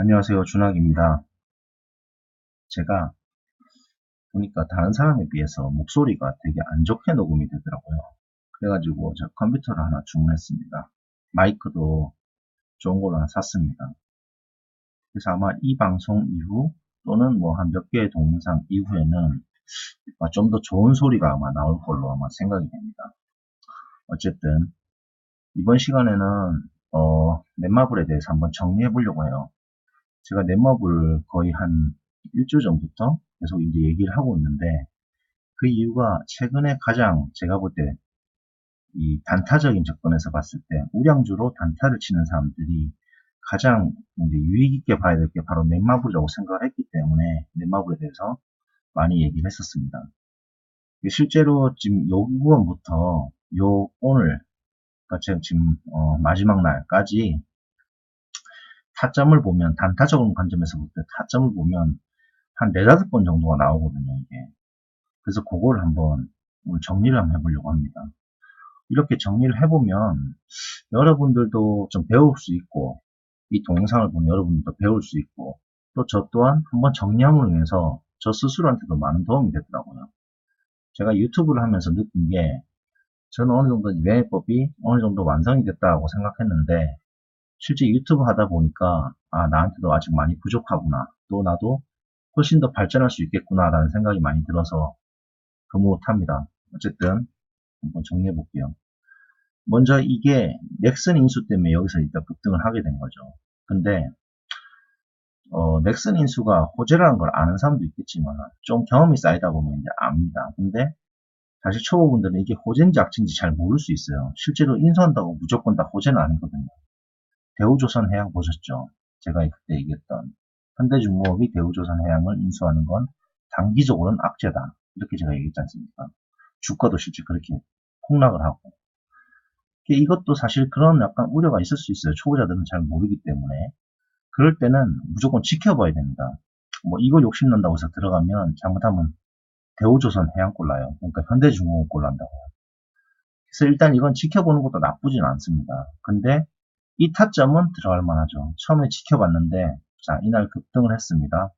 안녕하세요. 준학입니다. 제가 보니까 다른 사람에 비해서 목소리가 되게 안 좋게 녹음이 되더라고요. 그래가지고 제가 컴퓨터를 하나 주문했습니다. 마이크도 좋은 걸로 하나 샀습니다. 그래서 아마 이 방송 이후 또는 뭐 한 몇 개의 동영상 이후에는 좀 더 좋은 소리가 아마 나올 걸로 아마 생각이 됩니다. 어쨌든 이번 시간에는 어, 넷마블에 대해서 한번 정리해 보려고 해요. 제가 넷마블 거의 한 일주일 전부터 계속 이제 얘기를 하고 있는데 그 이유가 최근에 가장 제가 볼 때 이 단타적인 접근에서 봤을 때 우량주로 단타를 치는 사람들이 가장 이제 유익 있게 봐야 될 게 바로 넷마블이라고 생각을 했기 때문에 넷마블에 대해서 많이 얘기를 했었습니다. 실제로 지금 요 부분부터 요 오늘 그러니까 지금 어 마지막 날까지 타점을 보면 단타적인 관점에서 볼 때 타점을 보면 한 네다섯 번 정도가 나오거든요, 이게. 그래서 그걸 한번 오늘 정리를 한번 해보려고 합니다. 이렇게 정리를 해보면 여러분들도 좀 배울 수 있고 이 동영상을 보는 여러분들도 배울 수 있고 또 저 또한 한번 정리함으로 인해서 저 스스로한테도 많은 도움이 됐더라고요. 제가 유튜브를 하면서 느낀 게 저는 어느 정도 매매법이 어느 정도 완성이 됐다고 생각했는데 실제 유튜브 하다 보니까 아 나한테도 아직 많이 부족하구나. 또 나도 훨씬 더 발전할 수 있겠구나 라는 생각이 많이 들어서 그무합니다. 어쨌든 한번 정리해 볼게요. 먼저 이게 넥슨 인수 때문에 여기서 일단 급등을 하게 된 거죠. 근데 어, 넥슨 인수가 호재라는 걸 아는 사람도 있겠지만 좀 경험이 쌓이다 보면 이제 압니다. 근데 사실 초보분들은 이게 호재인지 악재인지 잘 모를 수 있어요. 실제로 인수한다고 무조건 다 호재는 아니거든요 대우조선 해양 보셨죠? 제가 그때 얘기했던 현대중공업이 대우조선 해양을 인수하는 건 단기적으로는 악재다. 이렇게 제가 얘기했지 않습니까? 주가도 실제 그렇게 폭락을 하고. 이것도 사실 그런 약간 우려가 있을 수 있어요. 초보자들은 잘 모르기 때문에. 그럴 때는 무조건 지켜봐야 됩니다. 뭐 이거 욕심난다고 해서 들어가면 잘못하면 대우조선 해양 골라요. 그러니까 현대중공업 골란다고요. 그래서 일단 이건 지켜보는 것도 나쁘진 않습니다. 근데 이 타점은 들어갈 만하죠. 처음에 지켜봤는데 자 이날 급등을 했습니다.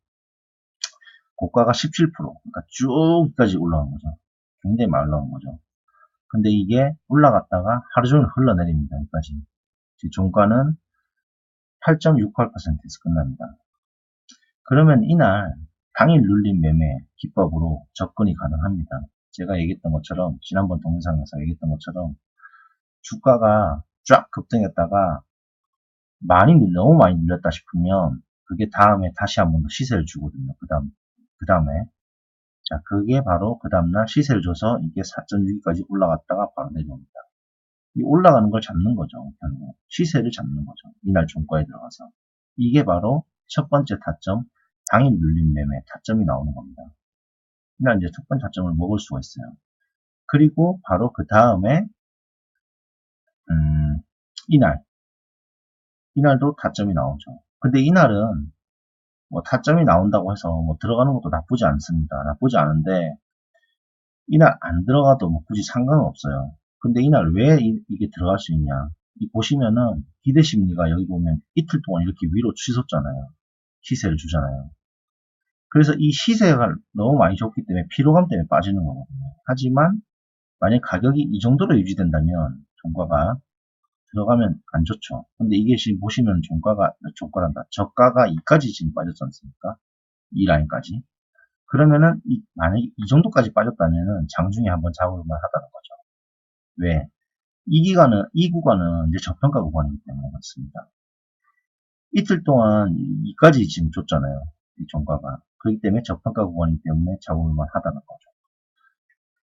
고가가 17% 그러니까 쭉까지 올라온 거죠. 굉장히 많이 올라온 거죠. 근데 이게 올라갔다가 하루 종일 흘러내립니다. 여기까지. 종가는 8.68%에서 끝납니다. 그러면 이날 당일 눌린 매매 기법으로 접근이 가능합니다. 제가 얘기했던 것처럼 지난번 동영상에서 얘기했던 것처럼 주가가 쫙 급등했다가 많이 너무 많이 눌렸다 싶으면 그게 다음에 다시 한 번 더 시세를 주거든요. 그 다음, 그 다음에. 자, 그게 바로 그 다음날 시세를 줘서 이게 4.6기까지 올라갔다가 바로 내려옵니다. 이 올라가는 걸 잡는 거죠. 결국. 시세를 잡는 거죠. 이날 종가에 들어가서. 이게 바로 첫 번째 타점, 당일 눌린 매매 타점이 나오는 겁니다. 이날 이제 첫 번째 타점을 먹을 수가 있어요. 그리고 바로 그 다음에, 음, 이날, 이날도 타점이 나오죠. 근데 이날은 뭐 타점이 나온다고 해서 뭐 들어가는 것도 나쁘지 않습니다. 나쁘지 않은데 이날 안 들어가도 뭐 굳이 상관은 없어요. 근데 이날 왜 이, 게 들어갈 수 있냐? 이 보시면은 기대 심리가 여기 보면 이틀 동안 이렇게 위로 치솟잖아요. 시세를 주잖아요. 그래서 이 시세가 너무 많이 좋기 때문에 피로감 때문에 빠지는 거거든요. 하지만 만약 가격이 이 정도로 유지된다면 종가가 들어가면 안 좋죠. 근데 이게 지금 보시면 종가가, 종가란다. 저가가 2까지 지금 빠졌지 않습니까? 이 라인까지. 그러면은, 이, 만약에 이 정도까지 빠졌다면은 장중에 한번 잡을만 하다는 거죠. 왜? 이 기간은, 이 구간은 이제 저평가 구간이기 때문에 그렇습니다. 이틀 동안 2까지 지금 줬잖아요. 이 종가가. 그렇기 때문에 저평가 구간이기 때문에 잡을만 하다는 거죠.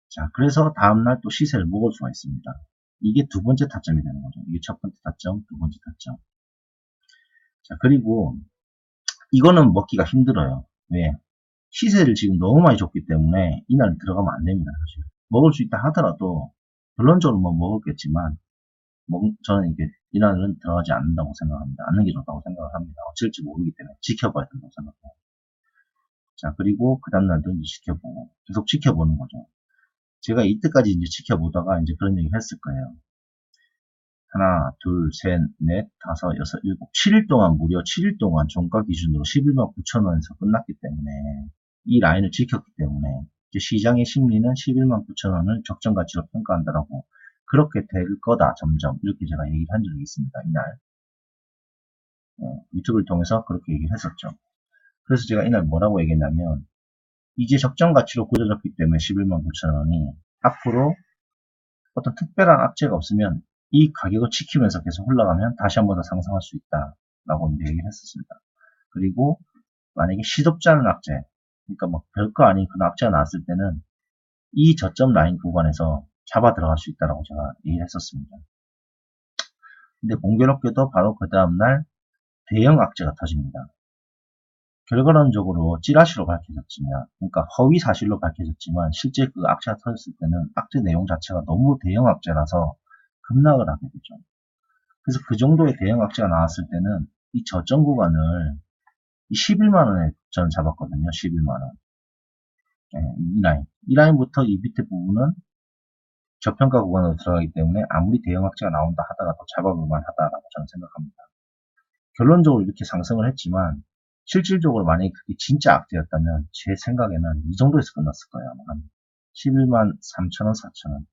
자, 그래서 다음날 또 시세를 먹을 수가 있습니다. 이게 두 번째 타점이 되는 거죠. 이게 첫 번째 타점, 두 번째 타점. 자, 그리고 이거는 먹기가 힘들어요. 왜? 시세를 지금 너무 많이 줬기 때문에 이날 들어가면 안 됩니다. 사실. 먹을 수 있다 하더라도 결론적으로 뭐 먹었겠지만 먹, 저는 이게 이날은 들어가지 않는다고 생각합니다. 않는 게 좋다고 생각을 합니다. 어쩔지 모르기 때문에 지켜봐야 된다고 생각해요. 자, 그리고 그 다음날도 지켜보고 계속 지켜보는 거죠. 제가 이때까지 이제 지켜보다가 이제 그런 얘기 했을 거예요. 하나, 둘, 셋, 넷, 다섯, 여섯, 일곱, 7일 동안 무려 7일 동안 종가 기준으로 11만 9천 원에서 끝났기 때문에 이 라인을 지켰기 때문에 시장의 심리는 11만 9천 원을 적정 가치로 평가한다라고 그렇게 될 거다 점점. 이렇게 제가 얘기를 한 적이 있습니다 이날. 어, 유튜브를 통해서 그렇게 얘기를 했었죠. 그래서 제가 이날 뭐라고 얘기했냐면 이제 적정 가치로 굳어졌기 때문에 11만 9천 원이 앞으로 어떤 특별한 악재가 없으면 이 가격을 지키면서 계속 올라가면 다시 한 번 더 상승할 수 있다 라고 이제 얘기를 했었습니다. 그리고 만약에 시덥지 않은 악재, 그러니까 뭐 별거 아닌 그런 악재가 나왔을 때는 이 저점 라인 구간에서 잡아 들어갈 수 있다라고 제가 얘기를 했었습니다. 근데 공교롭게도 바로 그 다음날 대형 악재가 터집니다. 결과론적으로 찌라시로 밝혀졌지만, 그러니까 허위 사실로 밝혀졌지만, 실제 그 악재가 터졌을 때는 악재 내용 자체가 너무 대형 악재라서 급락을 하게 되죠. 그래서 그 정도의 대형 악재가 나왔을 때는 이 저점 구간을 11만 원에 저는 잡았거든요. 11만 원. 네, 이 라인. 이 라인부터 이 밑에 부분은 저평가 구간으로 들어가기 때문에 아무리 대형 악재가 나온다 하더라도 잡아볼만 하다라고 저는 생각합니다. 결론적으로 이렇게 상승을 했지만 실질적으로 만약에 그게 진짜 악재였다면 제 생각에는 이 정도에서 끝났을 거예요. 한 11만 3천원, 4천원.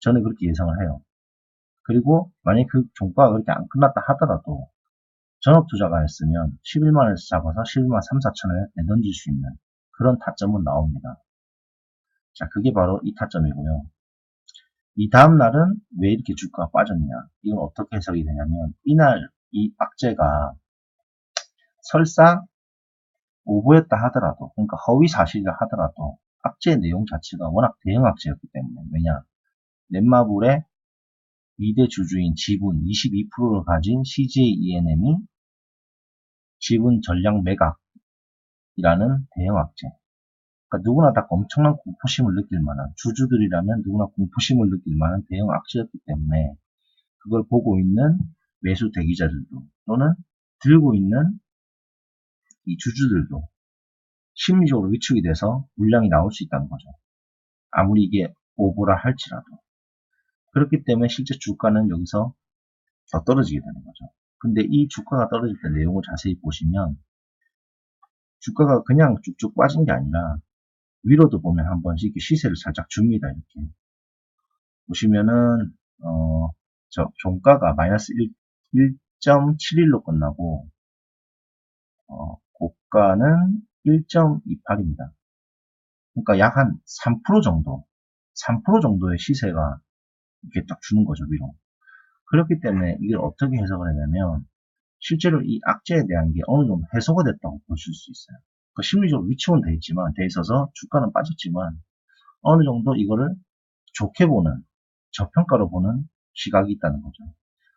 저는 그렇게 예상을 해요. 그리고 만약에 그 종가가 그렇게 안 끝났다 하더라도 전업 투자가였으면 11만원에서 잡아서 11만 3, 4천원에 내던질 수 있는 그런 타점은 나옵니다. 자, 그게 바로 이 타점이고요. 이 다음 날은 왜 이렇게 주가가 빠졌냐? 이건 어떻게 해석이 되냐면 이날 이 악재가 설사 오보였다 하더라도 그러니까 허위 사실이라 하더라도 악재 내용 자체가 워낙 대형 악재였기 때문에 왜냐 넷마블의 2대 주주인 지분 22%를 가진 CJ ENM이 지분 전량 매각이라는 대형 악재. 그러니까 누구나 다 엄청난 공포심을 느낄 만한 주주들이라면 누구나 공포심을 느낄 만한 대형 악재였기 때문에 그걸 보고 있는 매수 대기자들도 또는 들고 있는 이 주주들도 심리적으로 위축이 돼서 물량이 나올 수 있다는 거죠. 아무리 이게 오보라 할지라도. 그렇기 때문에 실제 주가는 여기서 더 떨어지게 되는 거죠. 근데 이 주가가 떨어질 때 내용을 자세히 보시면 주가가 그냥 쭉쭉 빠진 게 아니라 위로도 보면 한 번씩 이렇게 시세를 살짝 줍니다. 이렇게 보시면은 어, 저 종가가 마이너스 1, 1.71로 끝나고 어, 고가는 1.28입니다. 그러니까 약 한 3% 정도, 3% 정도의 시세가 이렇게 딱 주는 거죠, 위로. 그렇기 때문에 이걸 어떻게 해석을 하냐면, 실제로 이 악재에 대한 게 어느 정도 해소가 됐다고 보실 수 있어요. 그 심리적으로 위치는 돼 있지만, 돼 있어서 주가는 빠졌지만, 어느 정도 이거를 좋게 보는, 저평가로 보는 시각이 있다는 거죠.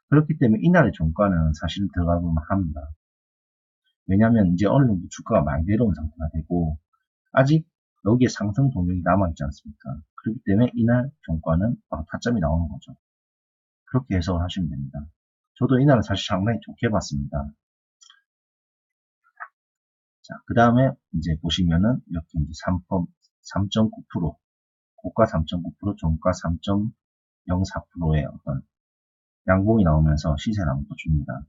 그렇기 때문에 이날의 종가는 사실 들어가 보면 합니다. 왜냐하면 이제 어느 정도 주가가 많이 내려온 상태가 되고, 아직 여기에 상승 동력이 남아있지 않습니까? 그렇기 때문에 이날 종가는 바로 타점이 나오는 거죠. 그렇게 해석을 하시면 됩니다. 저도 이날은 사실 상당히 좋게 봤습니다. 자, 그 다음에 이제 보시면은 이렇게 이제 3.9% 고가 3.9% 종가 3.04%의 어떤 양봉이 나오면서 시세를 한번 줍니다.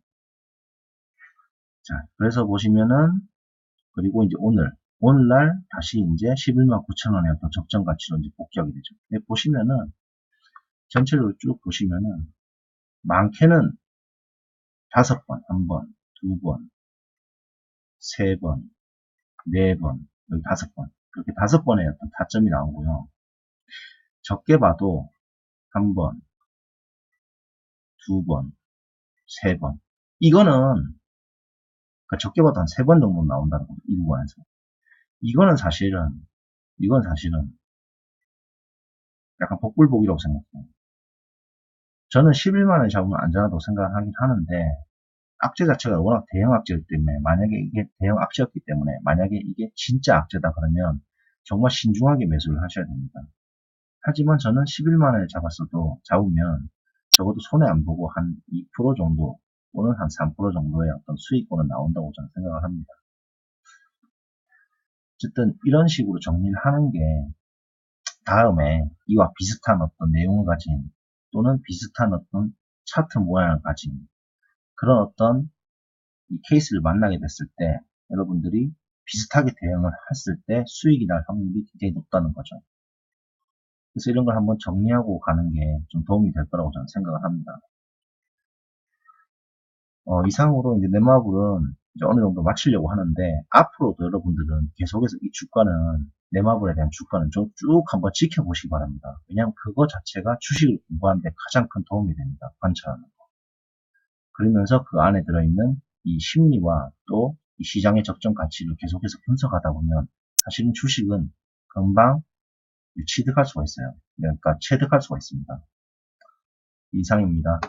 자, 그래서 보시면은 그리고 이제 오늘 오늘날 다시 이제 11만 9천 원의 어떤 적정 가치로 이제 복귀하게 되죠. 네, 보시면은 전체적으로 쭉 보시면은 많게는 다섯 번, 한 번, 두 번, 세 번, 네 번, 여기 다섯 번 그렇게 다섯 번의 어떤 타점이 나오고요. 적게 봐도 한 번, 두 번, 세 번. 이거는 그러니까 적게 봐도 한 세 번 정도 나온다는 거죠. 이 구간에서. 이거는 사실은 이건 사실은 약간 복불복이라고 생각해요. 저는 11만원 잡으면 안전하다고 생각하긴 하는데 악재 자체가 워낙 대형 악재이기 때문에 만약에 이게 대형 악재였기 때문에 만약에 이게 진짜 악재다 그러면 정말 신중하게 매수를 하셔야 됩니다. 하지만 저는 11만원에 잡았어도 잡으면 적어도 손해 안 보고 한 2% 정도 또는 한3% 정도의 어떤 수익권은 나온다고 저는 생각을 합니다. 어쨌든 이런 식으로 정리를 하는 게 다음에 이와 비슷한 어떤 내용을 가진 또는 비슷한 어떤 차트 모양을 가진 그런 어떤 이 케이스를 만나게 됐을 때 여러분들이 비슷하게 대응을 했을 때 수익이 날 확률이 굉장히 높다는 거죠. 그래서 이런 걸 한번 정리하고 가는 게 좀 도움이 될 거라고 저는 생각을 합니다. 어, 이상으로 이제 네마블은 이제 어느 정도 마치려고 하는데 앞으로도 여러분들은 계속해서 이 주가는 네마블에 대한 주가는 좀 쭉 한번 지켜보시기 바랍니다. 왜냐하면 그거 자체가 주식을 공부하는데 가장 큰 도움이 됩니다. 관찰하는 거. 그러면서 그 안에 들어있는 이 심리와 또 이 시장의 적정 가치를 계속해서 분석하다 보면 사실은 주식은 금방 취득할 수가 있어요. 그러니까 체득할 수가 있습니다. 이상입니다.